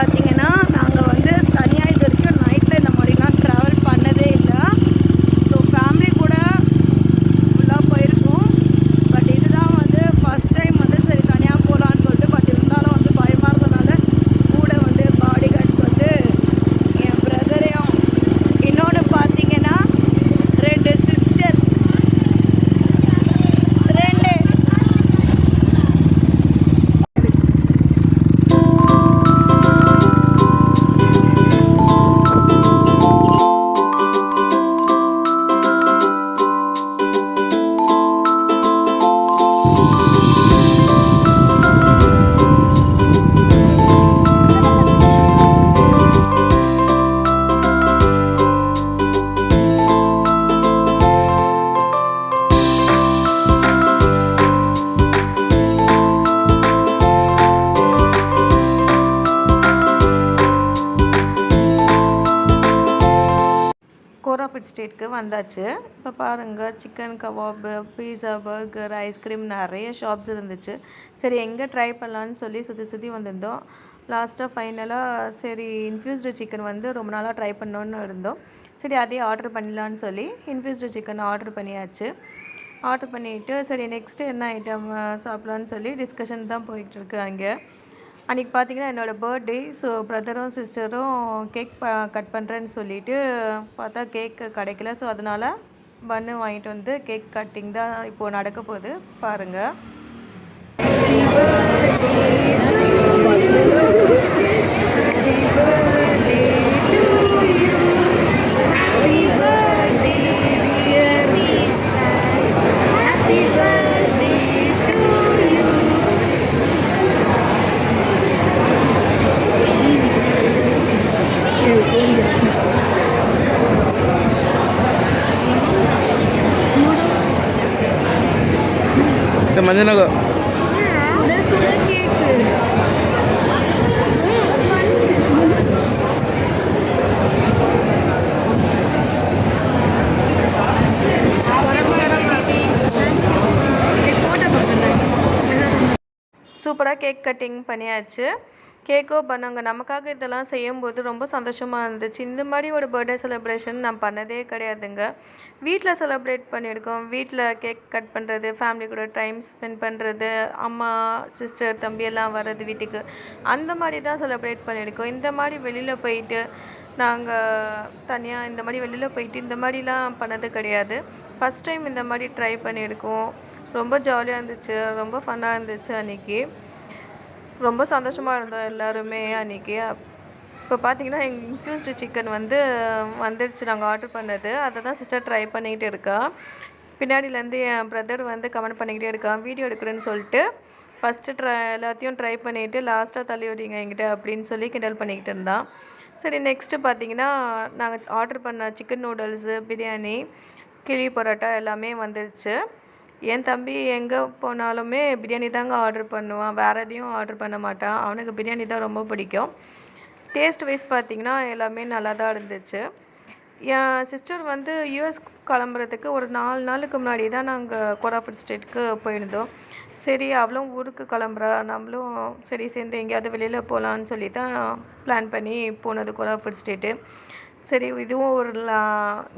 பார்த்தீங்கன்னா நாங்கள் கோராபுட் ஸ்ட்ரீட்க்கு வந்தாச்சு. இப்போ பாருங்கள் chicken kebab pizza burger ice cream நிறைய ஷாப்ஸ் இருந்துச்சு. சரி எங்கே ட்ரை பண்ணலான்னு சொல்லி சுற்றி சுற்றி வந்திருந்தோம். லாஸ்ட்டாக ஃபைனலாக சரி இன்ஃப்யூஸ்டு சிக்கன் வந்து ரொம்ப நாளாக ட்ரை பண்ணோன்னு இருந்தோம். சரி அதே ஆர்டர் பண்ணலான்னு சொல்லி இன்ஃப்யூஸ்டு சிக்கன் ஆர்டர் பண்ணியாச்சு. ஆர்டர் பண்ணிவிட்டு சரி நெக்ஸ்ட்டு என்ன ஐட்டம் சாப்பிட்லான்னு சொல்லி டிஸ்கஷன் தான் போயிட்டுருக்கு அங்கே. அன்றைக்கி பார்த்தீங்கன்னா என்னோடய பர்த்டே ஸோ பிரதரும் சிஸ்டரும் கேக் ப கட் பண்ணுறேன்னு சொல்லிட்டு பார்த்தா கேக்கு கிடைக்கல. ஸோ அதனால் பன்னு வாங்கிட்டு வந்து கேக் கட்டிங் தான் இப்போது நடக்க போகுது. பாருங்கள் மஞ்சள் சூப்பராக கேக் கட்டிங் பண்ணியாச்சு. கேக்கோ பண்ணாங்க. நமக்காக இதெல்லாம் செய்யும்போது ரொம்ப சந்தோஷமாக இருந்துச்சு. இந்த மாதிரி ஒரு பர்த்டே செலிப்ரேஷன் நான் பண்ணதே கிடையாதுங்க. வீட்டில் செலிப்ரேட் பண்ணியிருக்கோம். வீட்டில் கேக் கட் பண்ணுறது ஃபேமிலி கூட டைம் ஸ்பெண்ட் பண்ணுறது அம்மா சிஸ்டர் தம்பி எல்லாம் வர்றது வீட்டுக்கு. அந்த மாதிரி தான் செலிப்ரேட் பண்ணியிருக்கோம். இந்த மாதிரி வெளியில் போயிட்டு நாங்கள் தனியாக இந்த மாதிரி வெளியில் போயிட்டு இந்த மாதிரிலாம் பண்ணது கிடையாது. ஃபஸ்ட் டைம் இந்த மாதிரி ட்ரை பண்ணியிருக்கோம். ரொம்ப ஜாலியாக இருந்துச்சு. ரொம்ப ஃபன்னாக இருந்துச்சு அன்றைக்கி ரொம்ப சந்தோஷமாக இருந்தோம் எல்லாருமே அன்றைக்கி இப்போ பார்த்தீங்கன்னா எங்கள் இன்ஃப்யூஸ்டு சிக்கன் வந்து வந்துடுச்சு நாங்கள் ஆர்டர் பண்ணது. அதை தான் சிஸ்டர் ட்ரை பண்ணிக்கிட்டு இருக்கா. பின்னாடியிலேருந்து என் பிரதர் வந்து கமெண்ட் பண்ணிக்கிட்டே இருக்கான் வீடியோ எடுக்கிறேன்னு சொல்லிட்டு ஃபஸ்ட்டு ட்ரை எல்லாத்தையும் ட்ரை பண்ணிவிட்டு லாஸ்ட்டாக தள்ளி விடுங்க என்கிட்ட அப்படின்னு சொல்லி கிண்டல் பண்ணிக்கிட்டு இருந்தான் சரி நெக்ஸ்ட்டு பார்த்தீங்கன்னா நாங்கள் ஆர்டர் பண்ண சிக்கன் நூடுல்ஸு பிரியாணி கிழி பரோட்டா எல்லாமே வந்துடுச்சு என் தம்பி எங்கே போனாலுமே பிரியாணி தாங்க ஆர்டர் பண்ணுவான். வேறு எதையும் ஆர்டர் பண்ண மாட்டான். அவனுக்கு பிரியாணி தான் ரொம்ப பிடிக்கும். டேஸ்ட் வைஸ் பார்த்தீங்கன்னா எல்லாமே நல்லா தான் இருந்துச்சு. என் சிஸ்டர் வந்து யூஎஸ் கிளம்புறதுக்கு ஒரு நாலு நாளுக்கு முன்னாடி தான் நாங்கள் கோராபுட் ஸ்டேட்டுக்கு போயிருந்தோம். சரி அவளும் ஊருக்கு கிளம்புறா. நம்மளும் சரி சேர்ந்து எங்கேயாவது வெளியில் போகலான்னு சொல்லி தான் பிளான் பண்ணி போனது கோராபுட் ஸ்டேட்டு சரி இதுவும் ஒரு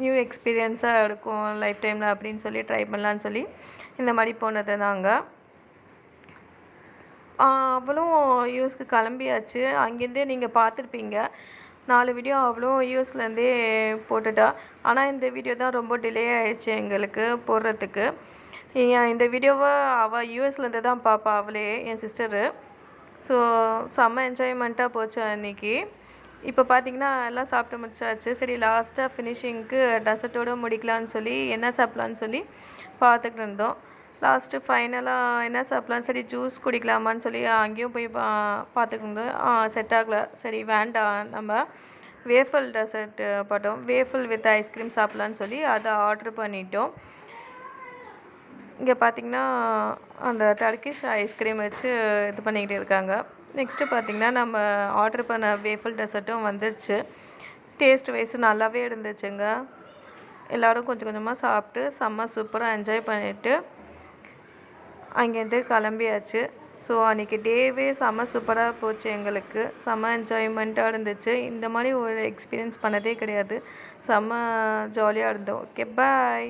நியூ எக்ஸ்பீரியன்ஸாக இருக்கும் லைஃப் டைமில் அப்படின்னு சொல்லி ட்ரை பண்ணலான்னு சொல்லி இந்த மாதிரி போனது நாங்கள் அவளும் யூஎஸ்க்கு கிளம்பியாச்சு. அங்கேருந்தே நீங்கள் பார்த்துருப்பீங்க. நாலு வீடியோ அவளும் யூஎஸ்லேருந்தே போட்டுட்டா. ஆனால் இந்த வீடியோ தான் ரொம்ப டிலே ஆயிடுச்சு எங்களுக்கு போடுறதுக்கு. இந்த வீடியோவை அவள் யூஎஸ்லேருந்து தான் பார்ப்பா அவளே என் சிஸ்டரு ஸோ செம்ம என்ஜாய்மெண்ட்டாக போச்சு அன்றைக்கி இப்போ பார்த்தீங்கன்னா எல்லாம் சாப்பிட்டு முடிச்சாச்சு. சரி லாஸ்ட்டாக ஃபினிஷிங்க்கு டெசர்ட்டோடு முடிக்கலான்னு சொல்லி என்ன சாப்பிட்லான்னு சொல்லி பார்த்துக்கிட்டு இருந்தோம். லாஸ்ட்டு ஃபைனலாக என்ன சாப்பிட்லாம் சரி ஜூஸ் குடிக்கலாமான்னு சொல்லி அங்கேயும் போய் பா பார்த்துட்டு இருந்தோம். செட் ஆகலை. சரி வேண்டாம். நம்ம வேஃபல் டெசர்ட் பட்டோம். வேஃபல் வித் ஐஸ்கிரீம் சாப்பிட்லான்னு சொல்லி அதை ஆர்டர் பண்ணிட்டோம். இங்கே பார்த்தீங்கன்னா அந்த டர்க்கிஷ் ஐஸ்கிரீம் வச்சு இது பண்ணிக்கிட்டு இருக்காங்க. நெக்ஸ்ட்டு பார்த்தீங்கன்னா நம்ம ஆர்டர் பண்ண வேஃபல் டெசர்ட்டும் வந்துருச்சு. டேஸ்ட் வைஸ் நல்லாவே இருந்துச்சுங்க. எல்லோரும் கொஞ்சம் கொஞ்சமாக சாப்பிட்டு செம்ம சூப்பராக என்ஜாய் பண்ணிவிட்டு அங்கேருந்து கிளம்பியாச்சு. ஸோ அன்றைக்கி டேவே செம்ம சூப்பராக போச்சு எங்களுக்கு. செம்ம என்ஜாய்மெண்ட்டாக இருந்துச்சு. இந்த மாதிரி ஒரு எக்ஸ்பீரியன்ஸ் பண்ணதே கிடையாது. செம்ம ஜாலியாக இருந்தோம். Okay bye